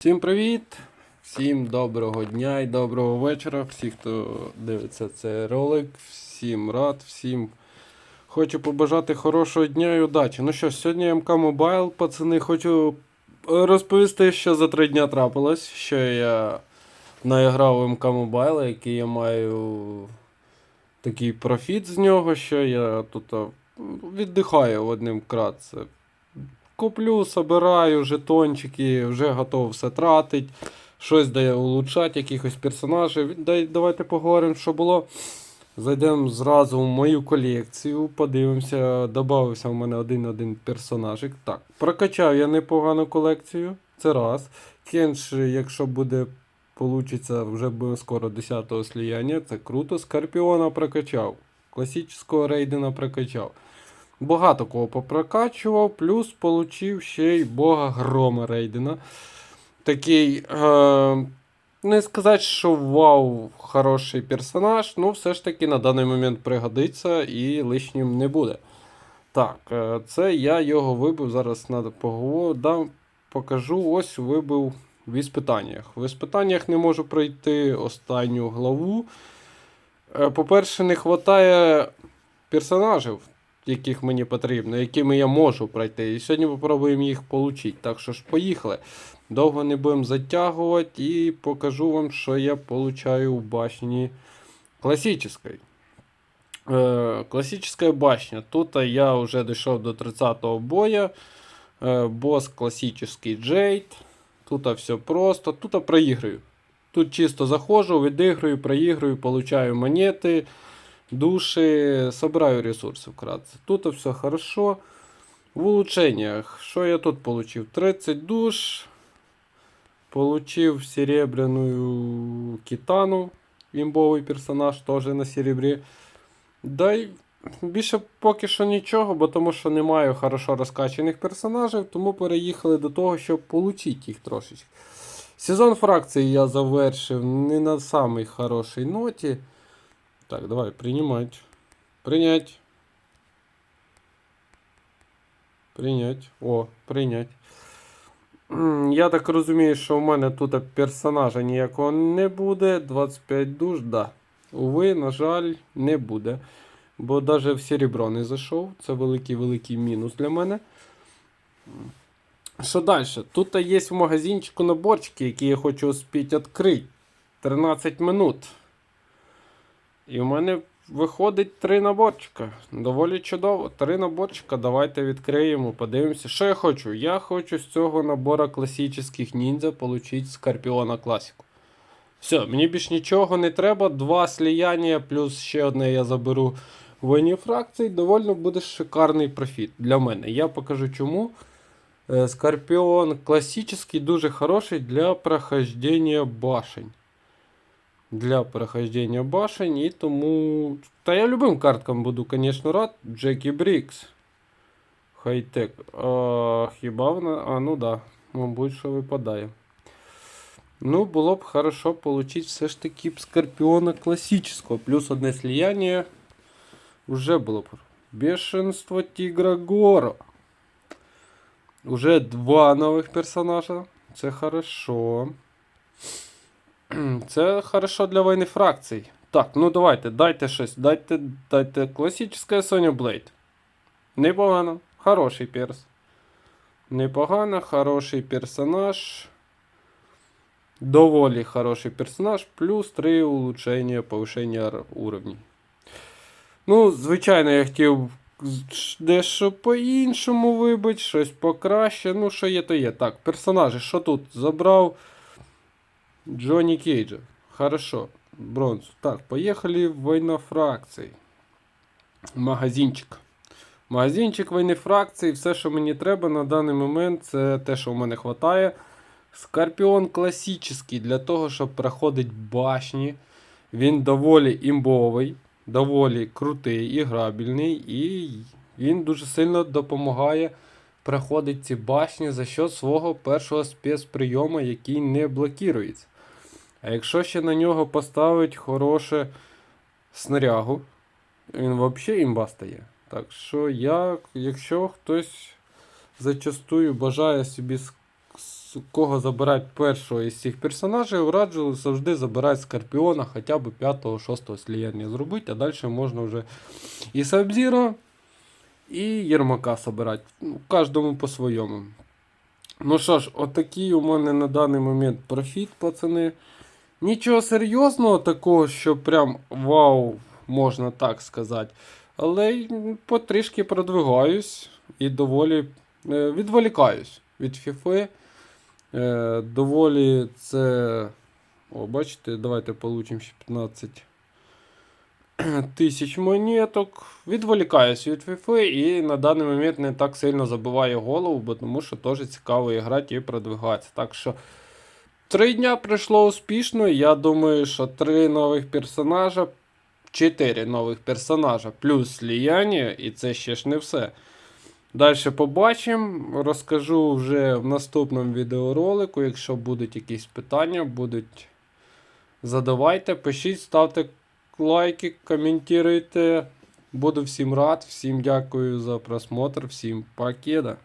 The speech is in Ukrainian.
Всім привіт! Всім доброго дня і доброго вечора. Всі, хто дивиться цей ролик, всім рад, всім хочу побажати хорошого дня і удачі. Ну що, сьогодні МК Mobile, пацани, хочу розповісти, що за три дня трапилось, що я наіграв МК Mobile, який я маю такий профіт з нього, що я тут віддихаю одним кратце. Куплю, собираю жетончики, вже готов все тратить. Щось дає улучшати, якихось персонажів. Дай, давайте поговоримо, що було. Зайдемо зразу в мою колекцію, подивимося. Добавився в мене один-один персонажик. Так, прокачав я непогану колекцію. Це раз. Кенш, якщо буде получиться, вже буде скоро 10-го сліяння. Це круто. Скорпіона прокачав. Класичного рейдена прокачав. Багато кого попрокачував, плюс получив ще й Бога Грома Рейдена. Такий, е, не сказати, що вау, хороший персонаж, ну все ж таки на даний момент пригодиться і лишнім не буде. Так, е, це я його вибив. Зараз поговорити. Дам, покажу. Ось вибив в іспитаннях. В іспитаннях не можу пройти останню главу. Е, По-перше, не вистачає персонажів яких мені потрібно, якими я можу пройти. І сьогодні попробуємо їх отримати. Так що ж, поїхали. Довго не будемо затягувати і покажу вам, що я получаю в башні класичної. Е, башня. Тут я вже дійшов до 30-го боя. Е, бос класичний Джейд. Тут все просто. Тут проіграю. Тут чисто заходжу, відіграю, проіграю, получаю монети души, собираю ресурсы вкратце. Тут все хорошо. В улучшениях, что я тут получил? 30 душ. Получив серебряную китану. Імбовий персонаж теж на серебрі. Да й більше поки що нічого, бо тому що немає хорошо розкачаних персонажів, тому переїхали до того, щоб отримати їх трошечки. Сезон фракції я завершив не на самій хорошій ноті. Так, давай, принимать. Принять. Принять. О, прийнять. Я так розумію, що в мене тут персонажа ніякого не буде. 25 душ, да. Уви, на жаль, не буде. Бо навіть в серебро не зайшов. Це великий-великий мінус для мене. Що далі? Тут є в магазинчику наборчики, які я хочу успіти відкрити. 13 минут. І в мене виходить три наборчика. Доволі чудово. Три наборчика. Давайте відкриємо, подивимося. Що я хочу? Я хочу з цього набора класичних ніндзя отримати Скорпіона класику. Все, мені більш нічого не треба. Два сліяння, плюс ще одне я заберу в війні фракцій. Довольно буде шикарний профіт для мене. Я покажу чому. Е, Скорпіон класичний дуже хороший для прохождення башень для прохождения башень. І тому. Та я любим карткам буду, конечно, рад. Джекі Брікс. Хай-тек. А, хіба вона. А, ну да. Мабуть, що випадає. Ну, було б хорошо получить все ж таки Скорпіона класичного. Плюс одне слияние. Уже було б. Бешенство Тигра Горо. Уже два нових персонажа. Це хорошо. Це хорошо для війни фракцій. Так, ну давайте, дайте щось. Дайте дайте класичне Sonya Blade. Непогано. Хороший перс. Непогано, хороший персонаж. Доволі хороший персонаж. Плюс 3 улучшення, повишення уровнів. Ну, звичайно, я хотів дещо по-іншому вибити, щось покраще. Ну, що є, то є. Так, персонажі, що тут? Забрав. Джонни Кейджа. Хорошо. Бронзу. Так, поехали в война фракцій. Магазинчик. Магазинчик війни фракцій. Все, що мені треба на даний момент, це те, що в мене вистачає. Скорпіон класичний для того, щоб проходити башні. Він доволі імбовий, доволі крутий і грабільний. І він дуже сильно допомагає проходити ці башні за счет свого першого спецприйому, який не блокується. А якщо ще на нього поставить хороше снарягу, він взагалі імба стає. Так що, я, якщо хтось зачастую бажає собі з кого забирати першого із цих персонажів, раджу завжди забирати Скорпіона хоча б 5-6 сліяння зробити, а далі можна вже і Сабзіро, і Єрмака забирати. Ну, кожному по-своєму. Ну що ж, отакий у мене на даний момент профіт, пацани. Нічого серйозного такого, що прям вау, можна так сказати. Але потрішки продвигаюсь і доволі е, відволікаюсь від FIFA. Е, доволі це. О, бачите, давайте получимо ще 15 тисяч монеток. Відволікаюсь від FIFA і на даний момент не так сильно забиваю голову, бо тому що теж цікаво грати і продвигатися. Так що три дня пройшло успішно. Я думаю, що три нових персонажа, чотири нових персонажа, плюс сліяння, і це ще ж не все. Далі побачимо. Розкажу вже в наступному відеоролику. Якщо будуть якісь питання, будуть задавайте, пишіть, ставте лайки, коментуйте. Буду всім рад, всім дякую за просмотр, всім покеда.